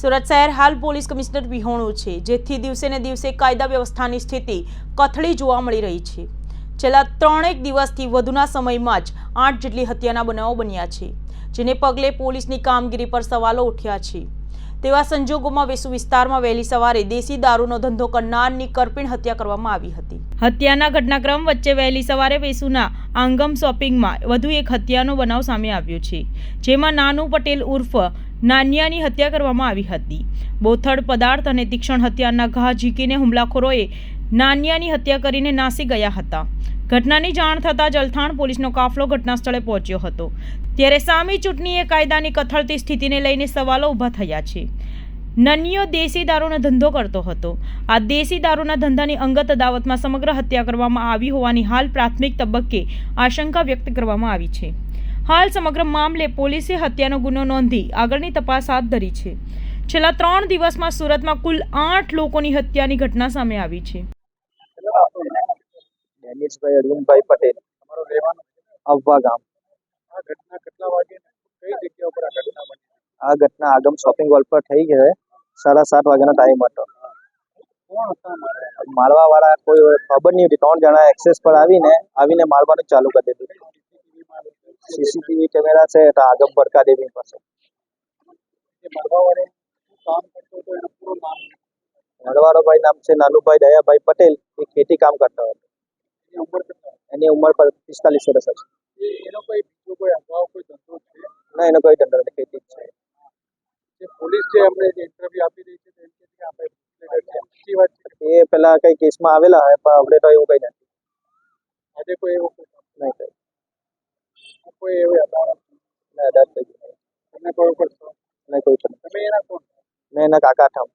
સુરત શહેર હાલ police commissioner વિહોણું છે, જેથી દિવસે ને દિવસે કાયદા વ્યવસ્થાની સ્થિતિ કથળી જોવા મળી રહી છે. છેલ્લા ત્રણેક દિવસથી વધુના સમયમાં જ આઠ જેટલી હત્યાના બનાવો બન્યા છે, જેને પગલે પોલીસની કામગીરી પર સવાલો ઉઠ્યા છે. તેવા સંજોગોમાં વેસુ વિસ્તારમાં વહેલી સવારે દેશી દારૂનો ધંધો કરનારની કરપીણ હત્યા કરવામાં આવી હતી. હત્યાના ઘટનાક્રમ વચ્ચે વહેલી સવારે વેસુના આંગમ શોપિંગમાં વધુ એક હત્યાનો બનાવ સામે આવ્યો છે, જેમાં નાનુ પટેલ ઉર્ફ નાનિયાની હત્યા કરવામાં આવી હતી. બોથડ પદાર્થ અને તીક્ષ્ણ હત્યાના ઘા ઝીકીને હુમલાખોરોએ નાનિયાની હત્યા કરીને નાસી ગયા હતા. ઘટનાની જાણ થતાં જલથાણ પોલીસનો કાફલો ઘટના સ્થળે પહોંચ્યો હતો. ત્યારે સામી ચૂંટણીએ કાયદાની કથળતી સ્થિતિને લઈને સવાલો ઊભા થયા છે. નન્યો દેશી દારૂનો ધંધો કરતો હતો. આ દેશી દારૂના ધંધાની અંગત અદાવતમાં સમગ્ર હત્યા કરવામાં આવી હોવાની હાલ પ્રાથમિક તબક્કે આશંકા વ્યક્ત કરવામાં આવી છે. હાલ સમગ્ર મામલે પોલીસે હત્યાનો ગુનો નોંધી આગળની તપાસ હાથ ધરી છે. છેલ્લા ત્રણ દિવસમાં સુરતમાં કુલ આઠ લોકોની હત્યાની ઘટના સામે આવી છે. પટેલ તમારું રહેવાનું અવવા ગામ. આ ઘટના કેટલા વાગે કઈ જગ્યા ઉપર આ ઘટના બની? આ ઘટના આગમ શોપિંગ મોલ પર થઈ છે. સાડા સાત વાગ્યાનો ટાઈમ હતો. હતા મારવા વાળા કોઈ ખબર નહીં હતી. ત્રણ જણા એક્સેસ પર આવીને આવીને મારવાનું ચાલુ કરી દીધું. સીસીટીવી કેમેરા છે, તો આગમ ભડકા દેવી પાસે હતો નામ ભાઈ નામ છે નાનુભાઈ દયાભાઈ પટેલ, એ ખેતી કામ કરતો હતો એની ઉંમર પિસ્તાલીસ વર્ષ ધંધો ના, એનો કોઈ ધંધો નથી ખેતી જ છે જે પોલીસ જે અમને જે ઇન્ટરવ્યુ આપી રહી છે તેમ કે આપણે સાચી વાત છે એ પેલા કઈ કેસમાં આવેલા હોય પણ આપણે તો એવું કઈ નથી. આજે કોઈ એવું કોઈ નહીં કઈ. કોઈ એવું અદાવત ના થઈ ગયું તમને કોઈ કોઈ તમે એના કોણ મેં એના કાકા ઠમ.